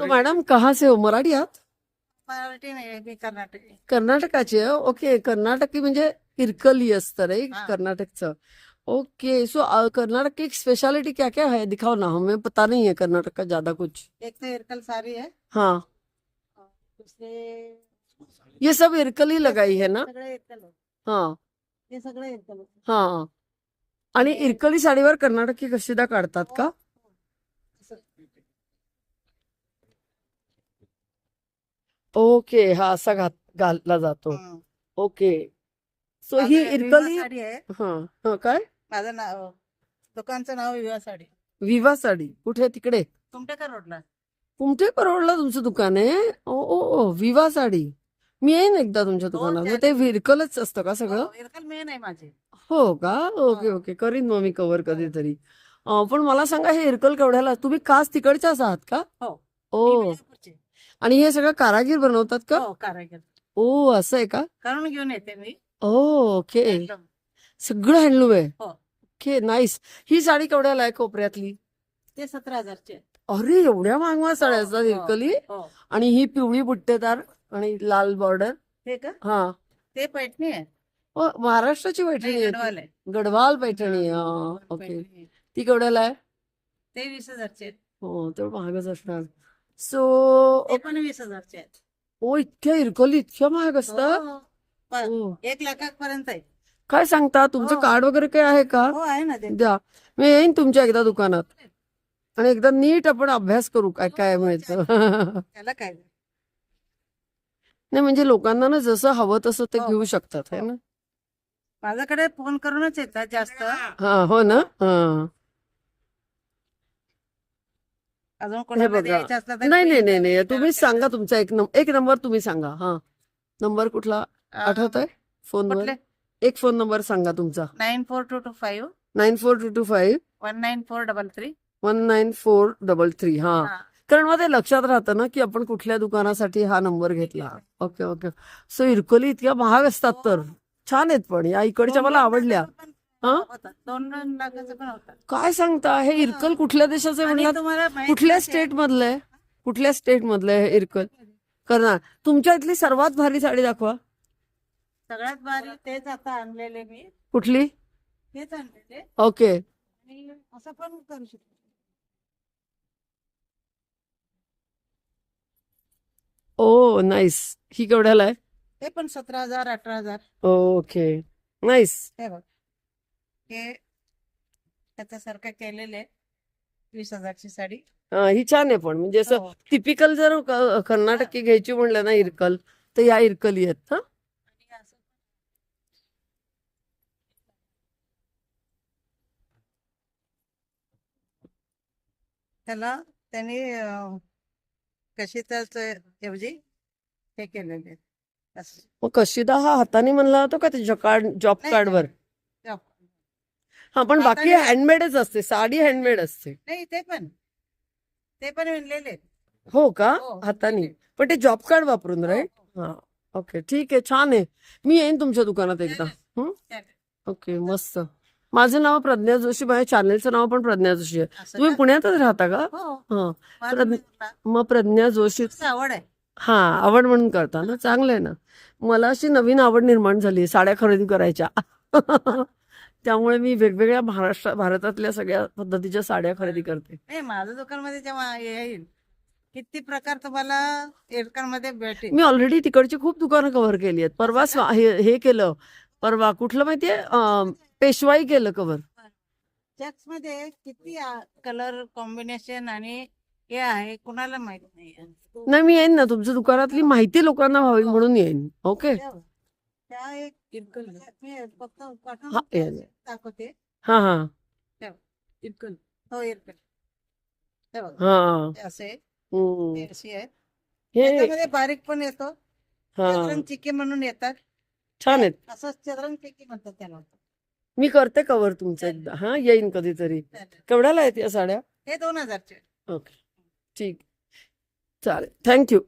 तो मॅडम कहा से हो? मराठी आहात मराठी नाही मी कर्नाटकी. कर्नाटकाचे? ओके कर्नाटकी म्हणजे इरकली असतं रे हाँ। कर्नाटकचं. ओके सो अ, कर्नाटक की स्पेशलिटी क्या क्या है? दिखाओ ना हमें पता नहीं है कर्नाटक का ज्यादा कुछ. एक तो इरकल सारी है। हाँ। दुसरे ये सब इरकली लगाई है ना? सगळे इरकल आहे. हाँ। हे सगळे इरकल आहे. हाँ। आणि इरकली साडीवर कर्नाटकी कशिदा काढतात का? ओके हा असा घात घातला जातो. हं. ओके. सो ही माझं इरकली साडी आहे. हा हा काय? माझं नाव दुकानचं नाव विवा साडी. विवा साडी. कुठे? तिकडे. तुमटेकर रोडला. कुमठे परवडला तुमचं दुकान आहे? ओ ओ ओ विवा साडी. मी येईन एकदा तुमच्या दुकानात. मग ते विरकलच असतं का सगळं? हो, इरकल मेन आहे माझे. हो का? ओके हा. ओके. करीन मग मी कव्हर कधीतरी. अं, पण मला सांगा हे इरकल केवढ्याला तुम्ही खास तिकडच्याच आहात का? हो. मी ओ. आणि हे सगळं कारागीर बनवतात का? हो कारागीर. ओ असं आहे का? करून घेऊन येते मी. ओ ओके. एकदम. सगळं हँडलूम आहे. हो. ओके नाईस ही साडी केवढ्याला आहे कोपऱ्यातली? ते सतरा हजारचे आहे. अरे एवढ्या महाग महाग साड्या असतात हो, हो. आणि ही पिवळी बुट्टेदार आणि लाल बॉर्डर हे का? हा. ते पैठणी आहे. ओ, महाराष्ट्राची पैठणी आहे गडवाल आहे. ती. गढवाल पैठणी आहे. हा, ओके. पैठणी आहे. ती केवढ्याला आहे ते वीस हजारचे आहेत. हो तेवढं महागच असणार. सो ते पण वीस हजारचे आहेत. ओ इतक्या इरकली इतक्या महाग असतात हो, ओ, एक लाखापर्यंत आहे. काय सांगता? तुमचं हो. कार्ड वगैरे काय आहे का? हो आहे ना ते. द्या. मी येईन तुमच्या एकदा दुकानात. आणि एकदा नीट आपण अभ्यास करू काय काय मिळतं. त्याला काय? नाही म्हणजे लोकांना ना जसं हवं तसं ते हो. घेऊ शकतात है हो. ना? माझ्याकडे फोन करूनच येतात जास्त. हा हो ना? हा. अजून कोणाला बघा. द्यायचं असलं तर नाही नाही नाही नाही. तुम्हीच सांगा तुमचा एक नंबर एक नंबर तुम्ही सांगा. हा. नंबर कुठला आठवत आहे फोनवर? कुठले? एक फोन नंबर सांगा तुमचा. Nine four two two five. Nine four two two five. One nine four double three. One nine four double three. हा. कारण मग ते लक्षात राहतं ना की आपण कुठल्या दुकानासाठी हा नंबर घेतला. Okay okay. सो इरकोली इतक्या महाग असतात तर. छान आहेत पण. या इकडच्या मला आवडल्या. हा? दोन दोन लाखाचं पण होतं काय सांगता? हे इरकल कुठल्या देशाचे आणि तुम्हाला माहीत कुठल्या असेल- स्टेट मधलं आहे? कुठल्या स्टेट मधलं आहे हे इरकल? करणार. तुमच्या इथली सर्वात भारी साडी दाखवा. सगळ्यात भारी तेच आता आणलेले मी. कुठली? तेच आणलेले. ओके. आणि असं पण करू शकतो. ओ नाईस ही केवढ्याला आहे? ते पण सतरा हजार अठरा हजार. ओके. नाईस हे बघ. हे त्याच्यासारखं केलेले वीस हजारची साडी ही छान आहे पण म्हणजे असं हो. टिपिकल जर क- कर्नाटकी घ्यायची म्हणलं ना इरकल तर या इरकली आहेत हा आणि असं त्याला त्यांनी अं, कशी त्याच ऐवजी हे केलेले असं. मग कशिदा हा हाताने म्हणला होता का कार्ड जॉब नाही, कार्ड जॉब. हा पण बाकी हाताने- हँडमेडच असते साडी हँडमेड असते. नाही ते पण. ते पण विणलेले आहेत. हो का? हो, हाताने. विणलेले. पण ते जॉब कार्ड वापरून हो, राईट हो. हा ओके ठीक आहे छान आहे. मी येईन तुमच्या दुकानात एकदा. हं? चालेल. ओके मस्त. माझं नाव प्रज्ञा जोशी माझ्या चॅनेलचं नाव पण प्रज्ञा जोशी आहे. असं तुम्ही का? पुण्यातच राहता का? हो. हा. मला प्रज्ञा- विणला. मग प्रज्ञा जोशी आवड आहे. हा आवड म्हणून करता ना. चांगलं आहे ना. मला अशी नवीन आवड निर्माण झाली साड्या खरेदी करायच्या. त्यामुळे मी वेगवेगळ्या महाराष्ट्र भारतातल्या सगळ्या पद्धतीच्या साड्या खरेदी करते. नाही माझं दुकानमध्ये जेव्हा येईल किती प्रकार तुम्हाला एरकांमध्ये भेटेल. मी ऑलरेडी तिकडची खूप दुकानं कव्हर केली आहेत. परवा स्वा- हे हे केलं. परवा कुठलं माहितीये? अं, पेशवाई केलं कव्हर चेक्समध्ये किती कलर कॉम्बिनेशन आणि हे आहे कुणाला माहीत नाही नाही मी येईन ना. तुमच्या दुकानातली माहिती लोकांना व्हावी म्हणून येईन. ओके? दाखवते. हा हा. इरकल हो इरकल हे बघा, हा. हे असे हम्म. हे अशी आहे हे त्याच्यामध्ये बारीक पण येतो. हा. चदरंग चिक्की म्हणून येतात. छान आहेत. असं चदरंग चिक्की म्हणतात त्याला. मी करते कव्हर तुमचं एकदा. हा येईन कधीतरी. केवढ्याला आहेत या साड्या? हे दोन हजारचे ओके. ठीक. चालेल. थँक्यू